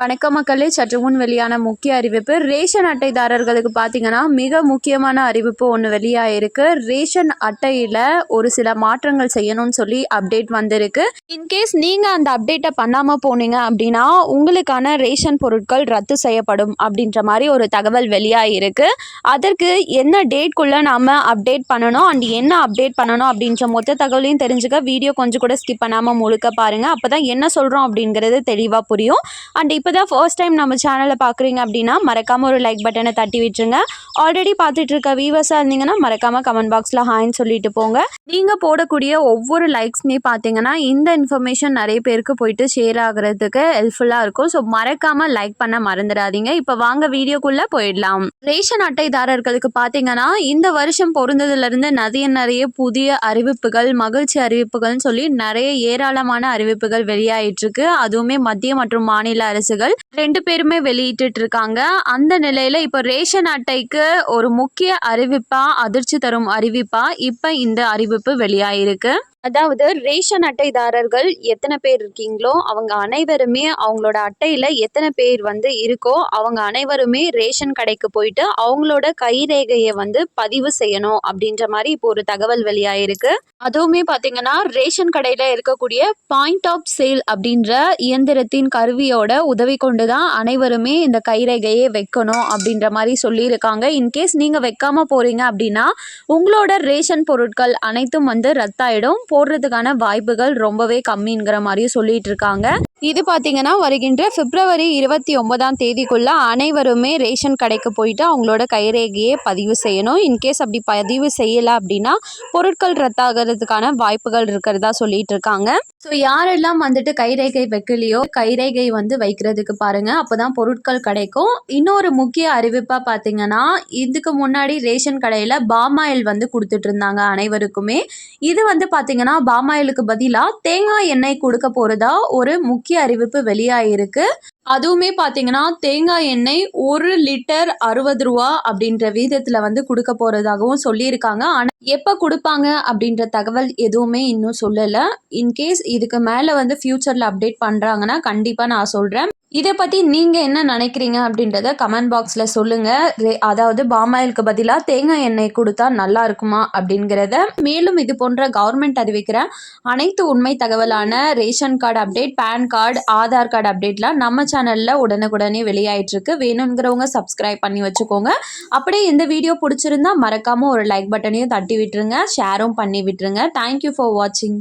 வணக்க மக்களே. சற்று முன் வெளியான முக்கிய அறிவிப்பு. ரேஷன் அட்டைதாரர்களுக்கு பார்த்தீங்கன்னா மிக முக்கியமான அறிவிப்பு ஒன்று வெளியாயிருக்கு ரேஷன் அட்டையில் ஒரு சில மாற்றங்கள் செய்யணும்னு சொல்லி அப்டேட் வந்திருக்கு. இன்கேஸ் நீங்கள் அந்த அப்டேட்டை பண்ணாமல் போனீங்க அப்படின்னா உங்களுக்கான ரேஷன் பொருட்கள் ரத்து செய்யப்படும் அப்படின்ற மாதிரி ஒரு தகவல் வெளியாகிருக்கு அதற்கு என்ன டேட்குள்ளே நாம் அப்டேட் பண்ணணும்? அண்ட் என்ன அப்டேட் பண்ணணும்? அப்படின்ற மொத்த தகவலையும் தெரிஞ்சுக்க வீடியோ கொஞ்சம் கூட ஸ்கிப் பண்ணாமல் முழுக்க பாருங்கள் அப்போ தான் என்ன சொல்கிறோம் அப்படிங்கிறது தெளிவாக புரியும். அண்ட் இப்போ தான் ஃபர்ஸ்ட் டைம் நம்ம சேனலை பார்க்குறீங்க அப்படின்னா மறக்காமல் ஒரு லைக் பட்டனை தட்டி விட்டுருங்க. ஆல்ரெடி பார்த்துட்டு இருக்க வியூவர்ஸாக இருந்தீங்கன்னா மறக்காமல் கமெண்ட் பாக்ஸில் ஹாய்ன்னு சொல்லிட்டு போங்க. நீங்கள் போடக்கூடிய ஒவ்வொரு லைக்ஸ்மே பார்த்தீங்கன்னா இந்த இன்ஃபர்மேஷன் நிறைய பேருக்கு போயிட்டு ஷேர் ஆகிறதுக்கு ஹெல்ப்ஃபுல்லாக இருக்கும். ஸோ மறக்காமல் லைக் பண்ண மறந்துடாதீங்க. இப்போ வாங்க வீடியோக்குள்ளே போயிடலாம். ரேஷன் அட்டைதாரர்களுக்கு பார்த்தீங்கன்னா இந்த வருஷம் பொருந்ததுலேருந்து நிறைய நிறைய புதிய அறிவிப்புகள் மகிழ்ச்சி அறிவிப்புகள்னு சொல்லி நிறைய ஏராளமான அறிவிப்புகள் வெளியாயிட்டிருக்கு அதுவுமே மத்திய மற்றும் மாநில அரசு அரசுகள் ரெண்டு பேருமே வெளியிட்டு இருக்காங்க அந்த நிலையில இப்போ ரேஷன் அட்டைக்கு ஒரு முக்கிய அறிவிப்பா அதிர்ச்சி தரும் அறிவிப்பா இப்போ இந்த அறிவிப்பு வெளியாயிருக்கு. அதாவது ரேஷன் அட்டைதாரர்கள் எத்தனை பேர் இருக்கீங்களோ அவங்க அனைவருமே அவங்களோட அட்டையில் எத்தனை பேர் வந்து இருக்கோ அவங்க அனைவருமே ரேஷன் கடைக்கு போயிட்டு அவங்களோட கைரேகையை வந்து பதிவு செய்யணும் அப்படின்ற மாதிரி இப்போ ஒரு தகவல் வெளியாயிருக்கு. அதுவுமே பார்த்தீங்கன்னா ரேஷன் கடையில் இருக்கக்கூடிய பாயிண்ட் ஆஃப் சேல் அப்படின்ற இயந்திரத்தின் கருவியோட உதவி கொண்டு தான் அனைவருமே இந்த கைரேகையை வைக்கணும் அப்படின்ற மாதிரி சொல்லியிருக்காங்க. இன்கேஸ் நீங்கள் வைக்காமல் போகிறீங்க அப்படின்னா உங்களோட ரேஷன் பொருட்கள் அனைத்தும் வந்து ரத்தாயிடும். போடுறதுக்கான வாய்ப்புகள் ரொம்பவே கம்மிங்கிற மாதிரியும் சொல்லிட்டு இருக்காங்க. இது பார்த்தீங்கன்னா வருகின்ற பிப்ரவரி இருபத்தி ஒன்பதாம் தேதிக்குள்ள அனைவருமே ரேஷன் கடைக்கு போயிட்டு அவங்களோட கைரேகையை பதிவு செய்யணும். இன்கேஸ் அப்படி பதிவு செய்யலை அப்படின்னா பொருட்கள் ரத்தாகிறதுக்கான வாய்ப்புகள் இருக்கிறதா சொல்லிட்டு இருக்காங்க. ஸோ யாரெல்லாம் வந்துட்டு கைரேகை வைக்கலையோ கைரேகை வந்து வைக்கிறதுக்கு பாருங்க. அப்போதான் பொருட்கள் கிடைக்கும். இன்னொரு முக்கிய அறிவிப்பாக பார்த்தீங்கன்னா இதுக்கு முன்னாடி ரேஷன் கடையில் பாமாயில் வந்து கொடுத்துட்டு இருந்தாங்க அனைவருக்குமே. இது வந்து பார்த்தீங்கன்னா பாமாயிலுக்கு பதிலாக தேங்காய் எண்ணெய் கொடுக்க போகிறதா ஒரு முக்கிய அறிவிப்பு வெளியாயிருக்கு. அதுவுமே பார்த்தீங்கன்னா தேங்காய் எண்ணெய் ஒரு லிட்டர் அறுபது ரூபா அப்படின்ற வீதத்தில் வந்து கொடுக்க போகிறதாகவும் சொல்லியிருக்காங்க. ஆனால் எப்போ கொடுப்பாங்க அப்படின்ற தகவல் எதுவுமே இன்னும் சொல்லலை. இன்கேஸ் இதுக்கு மேலே வந்து ஃப்யூச்சரில் அப்டேட் பண்ணுறாங்கன்னா கண்டிப்பாக நான் சொல்கிறேன் இதை பற்றி நீங்கள் என்ன நினைக்கிறீங்க அப்படின்றத கமெண்ட் பாக்ஸில் சொல்லுங்கள் அதாவது பாமாயிலுக்கு பதிலாக தேங்காய் எண்ணெய் கொடுத்தா நல்லா இருக்குமா அப்படிங்கிறத. மேலும் இது போன்ற கவர்மெண்ட் அறிவிக்கிற அனைத்து உண்மை தகவலான ration card update pan card Aadhaar card அப்டேட்லாம் நம்ம சேனலில் உடனுக்குடனே வெளியாயிட்ருக்கு வேணுங்கிறவங்க சப்ஸ்கிரைப் பண்ணி வச்சுக்கோங்க. அப்படியே இந்த வீடியோ பிடிச்சிருந்தா மறக்காமல் ஒரு லைக் பட்டனையும் தட்டி விட்டுருங்க. ஷேரும் பண்ணி விட்டுருங்க. தேங்க்யூ ஃபார் வாட்சிங்